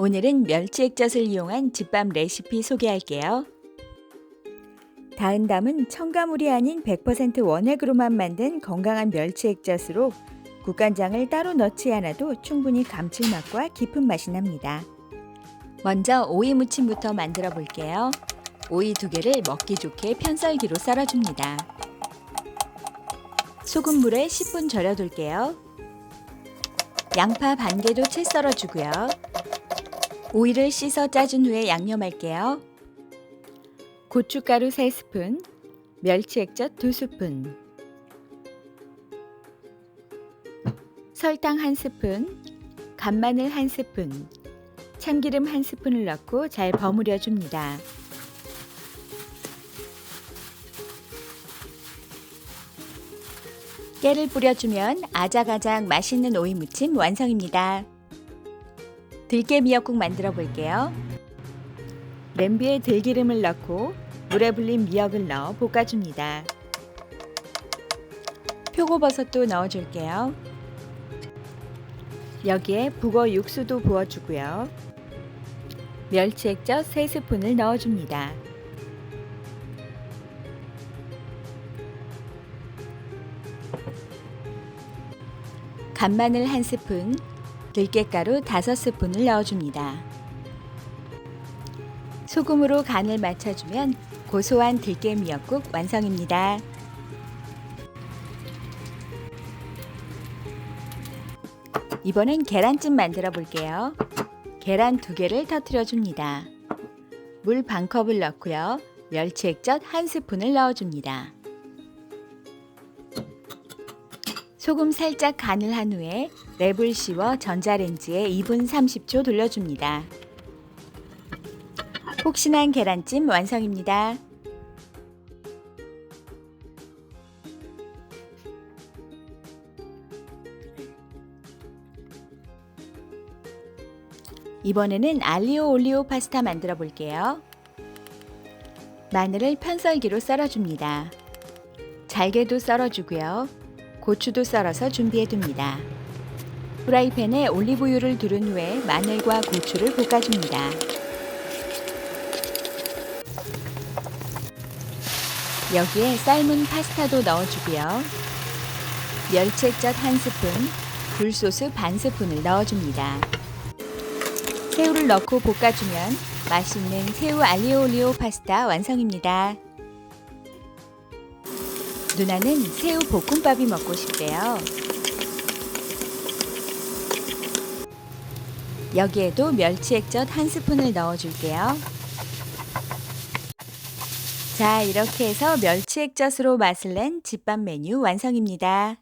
오늘은 멸치 액젓을 이용한 집밥 레시피 소개할게요. 다은 담은 첨가물이 아닌 100% 원액으로만 만든 건강한 멸치 액젓으로 국간장을 따로 넣지 않아도 충분히 감칠맛과 깊은 맛이 납니다. 먼저 오이 무침부터 만들어 볼게요. 오이 두 개를 먹기 좋게 편썰기로 썰어줍니다. 소금물에 10분 절여둘게요. 양파 반 개도 채 썰어주고요. 오이를 씻어 짜준 후에 양념할게요. 고춧가루 3스푼, 멸치 액젓 2스푼, 설탕 1스푼, 간마늘 1스푼, 참기름 1스푼을 넣고 잘 버무려 줍니다. 깨를 뿌려주면 아작아작 맛있는 오이 무침 완성입니다. 들깨 미역국 만들어 볼게요. 냄비에 들기름을 넣고 물에 불린 미역을 넣어 볶아줍니다. 표고버섯도 넣어줄게요. 여기에 북어 육수도 부어주고요. 멸치 액젓 3스푼을 넣어줍니다. 간마늘 1스푼, 들깨가루 5스푼을 넣어줍니다. 소금으로 간을 맞춰주면 고소한 들깨 미역국 완성입니다. 이번엔 계란찜 만들어 볼게요. 계란 두 개를 터트려 줍니다. 물 반 컵을 넣고요. 멸치 액젓 한 스푼을 넣어 줍니다. 소금 살짝 간을 한 후에 랩을 씌워 전자레인지에 2분 30초 돌려줍니다. 폭신한 계란찜 완성입니다. 이번에는 알리오 올리오 파스타 만들어 볼게요. 마늘을 편썰기로 썰어줍니다. 잘게도 썰어주고요. 고추도 썰어서 준비해 둡니다. 프라이팬에 올리브유를 두른 후에 마늘과 고추를 볶아줍니다. 여기에 삶은 파스타도 넣어주고요. 멸치액젓 한 스푼, 굴소스 반 스푼을 넣어줍니다. 새우를 넣고 볶아주면 맛있는 새우 알리올리오 파스타 완성입니다. 누나는 새우 볶음밥이 먹고 싶대요. 여기에도 멸치 액젓 한 스푼을 넣어줄게요. 자, 이렇게 해서 멸치 액젓으로 맛을 낸 집밥 메뉴 완성입니다.